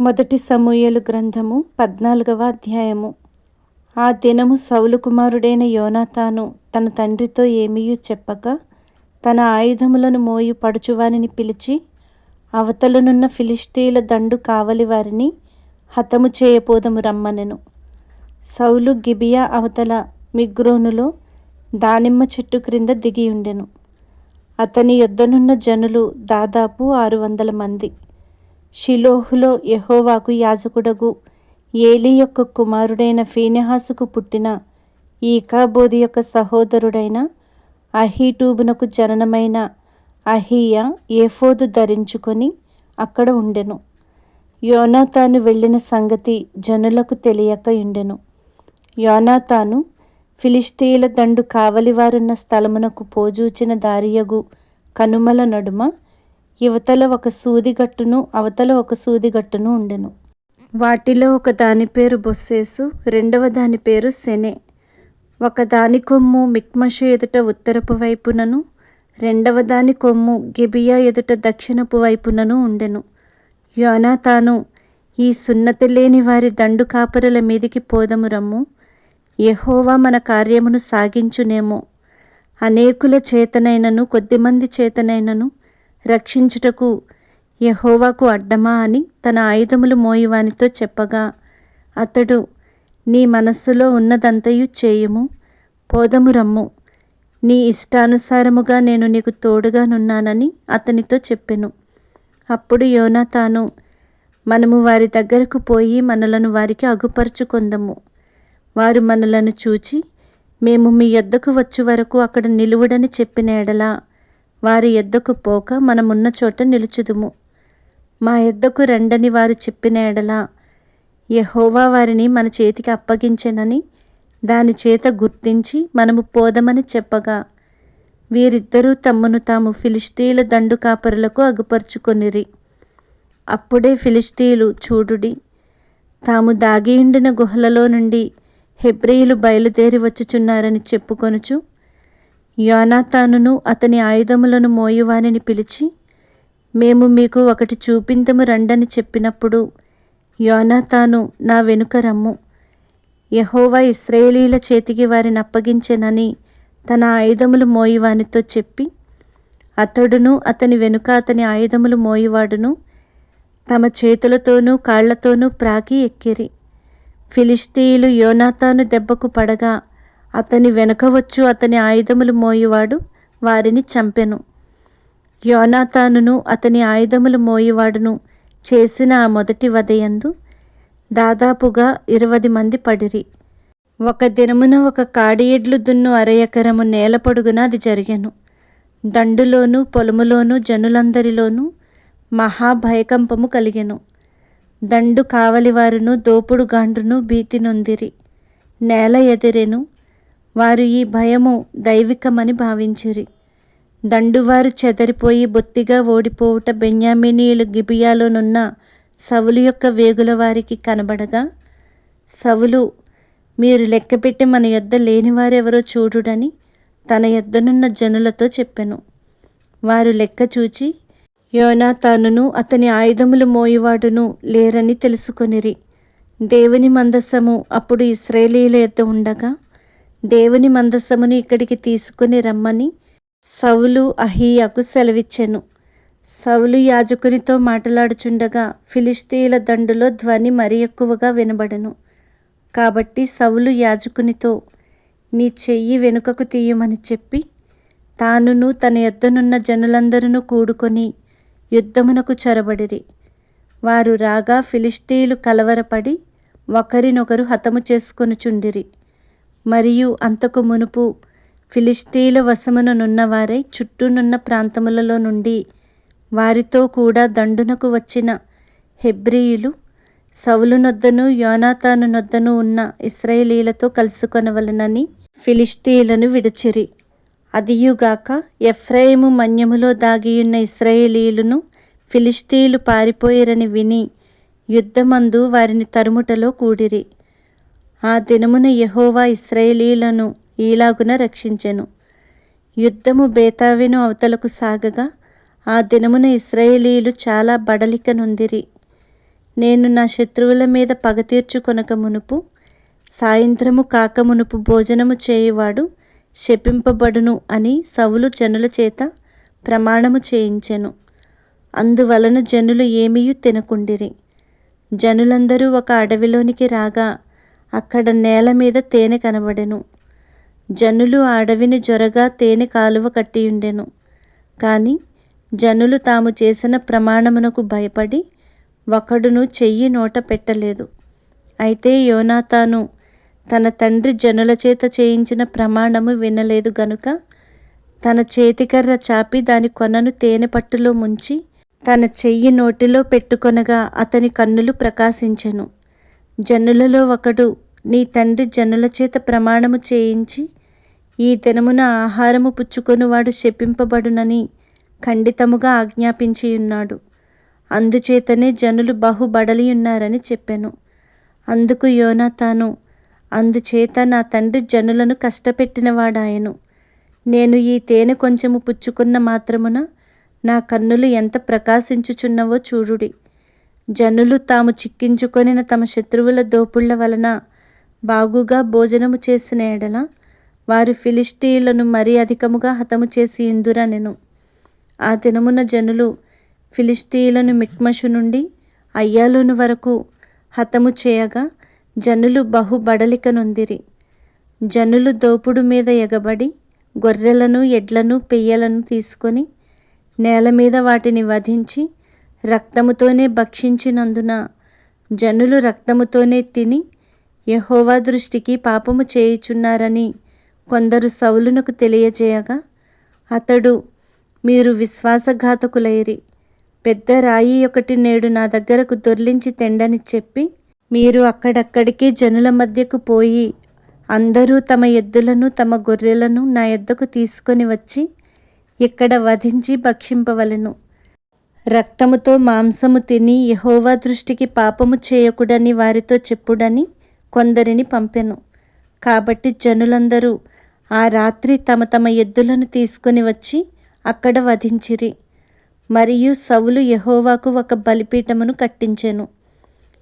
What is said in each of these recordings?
మొదటి సమూయలు గ్రంథము పద్నాలుగవ అధ్యాయము. ఆ దినము సౌలు కుమారుడైన యోనాతాను తన తండ్రితో ఏమీయూ చెప్పక తన ఆయుధములను మోయు పడుచువానిని పిలిచి అవతలనున్న ఫిలిస్తీల దండు కావలి వారిని హతము చేయపోదము రమ్మనెను. సౌలు గిబియా అవతల మిగ్రోనులో దానిమ్మ చెట్టు క్రింద దిగియుండెను. అతని యొద్దనున్న జనులు దాదాపు ఆరు వందల మంది. షిలోహులో యహోవాకు యాజకుడగు ఏలి యొక్క కుమారుడైన ఫీనెహాసుకు పుట్టిన ఈకాబోధి యొక్క సహోదరుడైన అహీటూబునకు జననమైన అహీయ ఏఫోదు ధరించుకొని అక్కడ ఉండెను. యోనాతాను వెళ్ళిన సంగతి జనులకు తెలియక ఉండెను. యోనాతాను ఫిలిష్తీయుల దండు కావలివారున్న స్థలమునకు పోజూచిన దారియగు కనుమల నడుమ యువతల ఒక సూదిగట్టును అవతల ఒక సూదిగట్టును ఉండెను. వాటిలో ఒక దాని పేరు బొస్సేసు రెండవ దాని పేరు సెనే. ఒక దాని కొమ్ము మిక్మషు ఎదుట ఉత్తరపు వైపునను రెండవ దాని కొమ్ము గిబియా ఎదుట దక్షిణపు వైపునను ఉండెను. యోనాతాను ఈ సున్నతి లేని వారి దండు కాపరుల మీదికి పోదము రమ్ము. యహోవా మన కార్యమును సాగించునేమో. అనేకుల చేతనైనను కొద్దిమంది చేతనైనను రక్షించుటకు యహోవాకు అడ్డమా అని తన ఆయుధములు మోయువానితో చెప్పగా అతడు నీ మనస్సులో ఉన్నదంతయు చేయము పోదము రమ్ము. నీ ఇష్టానుసారముగా నేను నీకు తోడుగానున్నానని అతనితో చెప్పెను. అప్పుడు యోనాతాను మనము వారి దగ్గరకు పోయి మనలను వారికి అగుపరుచుకొందము. వారు మనలను చూచి మేము మీ యొద్దకు వచ్చు వరకు అక్కడ నిలువుడని చెప్పిన ఎడలా వారి ఎద్దకు పోక మనమున్న చోట నిలుచుదుము. మా ఎద్దకు రండని వారు చెప్పిన ఎడలా యహోవా వారిని మన చేతికి అప్పగించెనని దాని చేత గుర్తించి మనము పోదమని చెప్పగా వీరిద్దరూ తమ్మును తాము ఫిలిస్తీయుల దండు కాపరులకు అగుపరుచుకొనిరి. అప్పుడే ఫిలిస్తీయులు చూడుడి తాము దాగియుండిన గుహలలో నుండి హెబ్రియులు బయలుదేరి వచ్చుచున్నారని చెప్పుకొనుచు యోనాతానును అతని ఆయుధములను మోయువానిని పిలిచి మేము మీకు ఒకటి చూపింతము రండని చెప్పినప్పుడు యోనాతాను నా వెనుక రమ్ము. యహోవా ఇస్రాయేలీల చేతికి వారిని అప్పగించెనని తన ఆయుధములు మోయువానితో చెప్పి అతడును అతని వెనుక అతని ఆయుధములు మోయువాడును తమ చేతులతోనూ కాళ్ళతోనూ ప్రాకి ఎక్కిరి. ఫిలిస్తీయులు యోనాతాను దెబ్బకు పడగా అతని వెనుక వచ్చు అతని ఆయుధములు మోయువాడు వారిని చంపెను. యోనాతానును అతని ఆయుధములు మోయువాడును చేసిన ఆ మొదటి వదయందు దాదాపుగా ఇరవై మంది పడిరి. ఒక దినమున ఒక కాడి ఎడ్లు దున్ను అర ఎకరము నేల పొడుగున అది జరిగెను. దండులోను పొలములోను జనులందరిలోనూ మహాభయకంపము కలిగెను. దండు కావలివారును దోపుడు గాండును భీతి నొందిరి. నేల ఎదిరెను వారు ఈ భయము దైవికమని భావించిరి. దండువారు చెదరిపోయి బొత్తిగా ఓడిపోవుట బెన్యామినీయులు గిబియాలోనున్న సవులు యొక్క వేగుల వారికి కనబడగా సవులు మీరు లెక్కపెట్టి మన యొద్ద లేనివారెవరో చూడుడని తన యొద్దనున్న జనులతో చెప్పెను. వారు లెక్క చూచి యోనాతానును అతని ఆయుధములు మోయివాడును లేరని తెలుసుకొనిరి. దేవుని మందస్సము అప్పుడు ఇస్రాయేలీల యొద్ద ఉండగా దేవుని మందసమును ఇక్కడికి తీసుకుని రమ్మని సౌలు అహీయాకు సెలవిచ్చెను. సౌలు యాజకునితో మాట్లాడుచుండగా ఫిలిస్తీయుల దండులో ధ్వని మరి ఎక్కువగా వినబడెను. కాబట్టి సౌలు యాజకునితో నీ చెయ్యి వెనుకకు తీయమని చెప్పి తానును తన యొద్దనున్న జనులందరూ కూడుకొని యుద్ధమునకు చొరబడిరి. వారు రాగా ఫిలిస్తీయులు కలవరపడి ఒకరినొకరు హతము చేసుకొనుచుండిరి. మరియు అంతకు మునుపు ఫిలిస్తీయుల వశముననున్నవారై చుట్టూనున్న ప్రాంతములలో నుండి వారితో కూడా దండునకు వచ్చిన హెబ్రియులు సవులునొద్దను నొద్దను ఉన్న ఇస్రాయేలీలతో కలుసుకొనవలనని ఫిలిస్తీయులను విడిచిరి. అదియుగాక ఎఫ్రాయిము మన్యములో దాగియున్న ఇస్రాయేలీలను ఫిలిస్తీయులు పారిపోయిరని విని యుద్ధమందు వారిని తరుముటలో కూడిరి. ఆ దినమున యహోవా ఇస్రాయేలీలను ఈలాగున రక్షించెను. యుద్ధము బేతావెను అవతలకు సాగగా ఆ దినమున ఇస్రాయేలీలు చాలా బడలిక నొందిరి నేను నా శత్రువుల మీద పగ తీర్చుకొనక మునుపు సాయంత్రము కాక మునుపు భోజనము చేయువాడు శపింపబడును అని సవులు జనుల చేత ప్రమాణము చేయించెను. అందువలన జనులు ఏమీయు తినకుండిరి. జనులందరూ ఒక అడవిలోనికి రాగా అక్కడ నేల మీద తేనె కనబడెను. జనులు ఆ అడవిని జొరగా తేనె కాలువ కట్టియుండెను కానీ జనులు తాము చేసిన ప్రమాణమునకు భయపడి ఒకడును చెయ్యి నోట పెట్టలేదు. అయితే యోనాతాను తన తండ్రి జనుల చేత చేయించిన ప్రమాణము వినలేదు గనుక తన చేతికర్ర చాపి దాని కొనను తేనె పట్టులో ముంచి తన చెయ్యి నోటిలో పెట్టుకొనగా అతని కన్నులు ప్రకాశించెను. జనులలో ఒకడు నీ తండ్రి జనుల చేత ప్రమాణము చేయించి ఈ దినమున ఆహారము పుచ్చుకొనువాడు శపింపబడునని ఖండితముగా ఆజ్ఞాపించి ఉన్నాడు అందుచేతనే జనులు బహుబడలి ఉన్నారని చెప్పాను. అందుకు యోనాతాను అందుచేత నా తండ్రి జనులను కష్టపెట్టినవాడాయను. నేను ఈ తేనె కొంచెము పుచ్చుకున్న మాత్రమున నా కన్నులు ఎంత ప్రకాశించుచున్నవో చూడుడి. జనులు తాము చిక్కించుకొనిన తమ శత్రువుల దోపుళ్ళ వలన బాగుగా భోజనము చేసిన ఎడల వారు ఫిలిస్తీయులను మరీ అధికముగా హతము చేసి ఇందురనెను ఆ దినమున జనులు ఫిలిస్తీయులను మిక్మషు నుండి అయ్యాలోను వరకు హతము చేయగా జనులు బహుబడలిక నొందిరి జనులు దోపుడు మీద ఎగబడి గొర్రెలను ఎడ్లను పెయ్యలను తీసుకొని నేల మీద వాటిని వధించి రక్తముతోనే భక్షించినందున జనులు రక్తముతోనే తిని యహోవా దృష్టికి పాపము చేయుచున్నారని కొందరు సౌలునకు తెలియజేయగా అతడు మీరు విశ్వాసఘాతకులైరి పెద్ద రాయి ఒకటి నేడు నా దగ్గరకు దొర్లించి తెండని చెప్పి మీరు అక్కడక్కడికి జనుల మధ్యకు పోయి అందరూ తమ ఎద్దులను తమ గొర్రెలను నా ఎద్దకు తీసుకొని వచ్చి ఇక్కడ వధించి భక్షింపవలెను. రక్తముతో మాంసము తిని యహోవా దృష్టికి పాపము చేయకుడని వారితో చెప్పుడని కొందరిని పంపెను. కాబట్టి జనులందరూ ఆ రాత్రి తమ తమ ఎద్దులను తీసుకొని వచ్చి అక్కడ వధించిరి. మరియు సవులు యహోవాకు ఒక బలిపీఠమును కట్టించెను.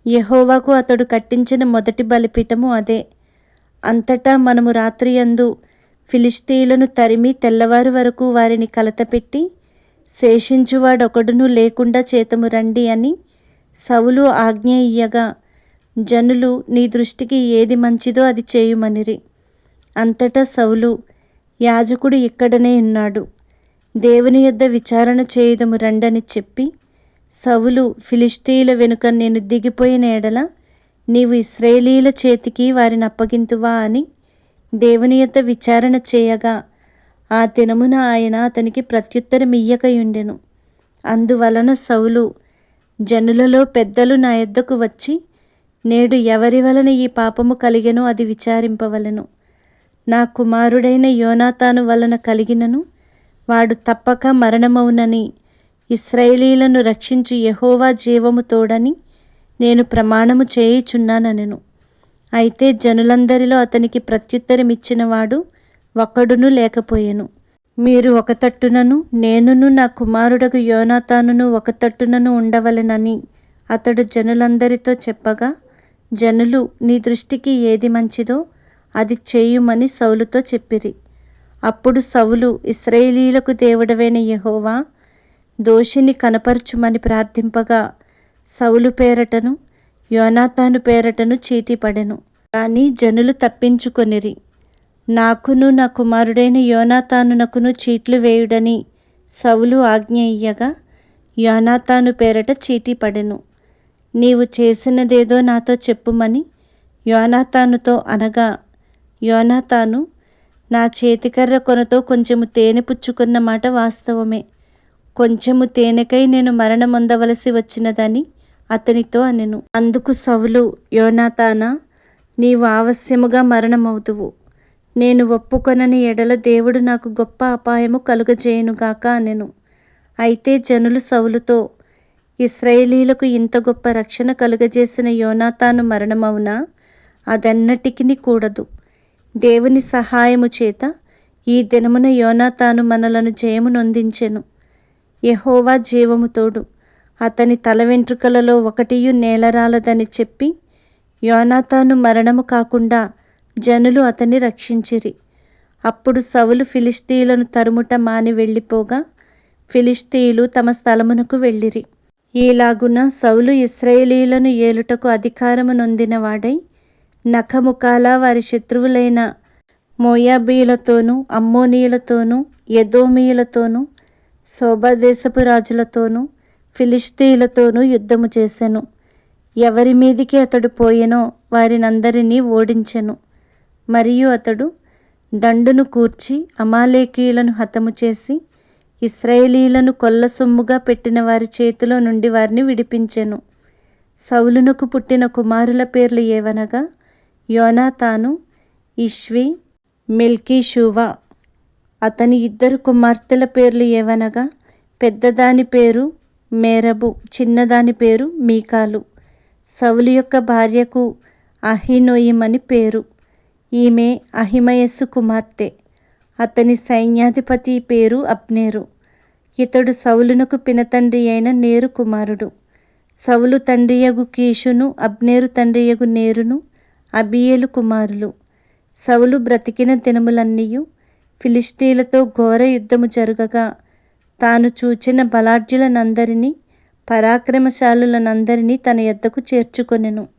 యహోవాకు అతడు కట్టించిన మొదటి బలిపీఠము అదే. అంతటా మనము రాత్రి అందు ఫిలిస్తీయులను తరిమి తెల్లవారు వరకు వారిని కలతపెట్టి శేషించువాడొకడును లేకుండా చేతము రండి అని సవులు ఆజ్ఞ ఇయ్యగా జనులు నీ దృష్టికి ఏది మంచిదో అది చేయుమనిరి. అంతటా సవులు యాజకుడు ఇక్కడనే ఉన్నాడు. దేవుని యొద్ద విచారణ చేయుదము రండని చెప్పి సవులు ఫిలిస్తీయుల వెనుక నేను దిగిపోయిన ఎడల నీవు ఇస్రాయేలీల చేతికి వారిని అప్పగింతువా అని దేవుని యొద్ద విచారణ చేయగా ఆ దినమున ఆయన అతనికి ప్రత్యుత్తరం ఇయ్యకయుండెను. అందువలన సౌలు జనులలో పెద్దలు నా యొద్దకు వచ్చి నేడు ఎవరి వలన ఈ పాపము కలిగెనో అది విచారింపవలెను. నా కుమారుడైన యోనాతాను వలన కలిగినను వాడు తప్పక మరణమవునని ఇస్రాయేలీలను రక్షించు యహోవా జీవము తోడని నేను ప్రమాణము చేయుచున్నానెను అయితే జనులందరిలో అతనికి ప్రత్యుత్తరమిచ్చినవాడు ఒక్కడును లేకపోయెను. మీరు ఒక తట్టునను నేనును నా కుమారుడకు యోనాతానును ఒక తట్టునను ఉండవలెనని అతడు జనులందరితో చెప్పగా జనులు నీ దృష్టికి ఏది మంచిదో అది చేయుమని సౌలుతో చెప్పిరి. అప్పుడు సౌలు ఇస్రాయేలీలకు దేవుడవైన యహోవా దోషిని కనపరచుమని ప్రార్థింపగా సౌలు పేరటను యోనాతాను పేరటను చీటిపడెను. కానీ జనులు తప్పించుకొనిరి. నాకును నా కుమారుడైన యోనాతానునకును చీట్లు వేయుడని సవులు ఆజ్ఞ ఇయ్యగా యోనాతాను పేరట చీటీ పడెను. నీవు చేసినదేదో నాతో చెప్పుమని యోనాతానుతో అనగా యోనాతాను నా చేతికర్ర కొనతో కొంచెము తేనె పుచ్చుకున్న మాట వాస్తవమే. కొంచెము తేనెకై నేను మరణమొందవలసి వచ్చినదని అతనితో అనెను. అందుకు సవులు యోనాతానా నీవు ఆవశ్యముగా మరణమవుతువు. నేను ఒప్పుకొనని ఎడల దేవుడు నాకు గొప్ప అపాయము కలుగజేయునుగాక అనెను. అయితే జనులు సౌలుతో ఇస్రాయేలీలకు ఇంత గొప్ప రక్షణ కలుగజేసిన యోనాతాను మరణమవునా? అదన్నటికి కూడదు. దేవుని సహాయము చేత ఈ దినమున యోనాతాను మనలను జయము నొందించెను. యహోవా జీవముతోడు అతని తల వెంట్రుకలలో ఒకటియు నేలరాలదని చెప్పి యోనాతాను మరణము కాకుండా జనులు అతన్ని రక్షించిరి. అప్పుడు సవులు ఫిలిస్తీయులను తరుముట మాని వెళ్ళిపోగా ఫిలిస్తీయులు తమ స్థలమునకు వెళ్ళిరి. ఈలాగున సౌలు ఇస్రాయేలీలను ఏలుటకు అధికారము నొందినవాడై నఖముఖాల వారి శత్రువులైన మోయాబీయులతోనూ అమ్మోనీయులతోనూ యదోమీయులతోనూ శోభాదేశపు రాజులతోనూ ఫిలిస్తీయులతోనూ యుద్ధము చేసెను. ఎవరి మీదికి అతడు పోయెనో వారినందరినీ ఓడించెను. మరియు అతడు దండును కూర్చి అమాలేకీయులను హతము చేసి ఇస్రాయేలీలను కొల్ల సొమ్ముగా పెట్టిన వారి చేతిలో నుండి వారిని విడిపించెను. సౌలునకు పుట్టిన కుమారుల పేర్లు ఏవనగా యోనాతాను ఇష్వి మెల్కీషువా. అతని ఇద్దరు కుమార్తెల పేర్లు ఏవనగా పెద్దదాని పేరు మేరబు చిన్నదాని పేరు మీకాలు. సౌలు యొక్క భార్యకు అహినోయిమని పేరు. ఈమె అహిమయస్సు కుమార్తె. అతని సైన్యాధిపతి పేరు అబ్నేరు. ఇతడు సౌలునకు పినతండ్రి అయిన నేరు కుమారుడు. సౌలు తండ్రియగు కీషును అబ్నేరు తండ్రియగు నేరును అబియేలు కుమారులు. సౌలు బ్రతికిన దినములన్నీయు ఫిలిస్తీన్లతో ఘోర యుద్ధము జరుగగా. తాను చూచిన బలాఢ్యులనందరినీ పరాక్రమశాలులనందరినీ తన యొద్దకు చేర్చుకొనెను.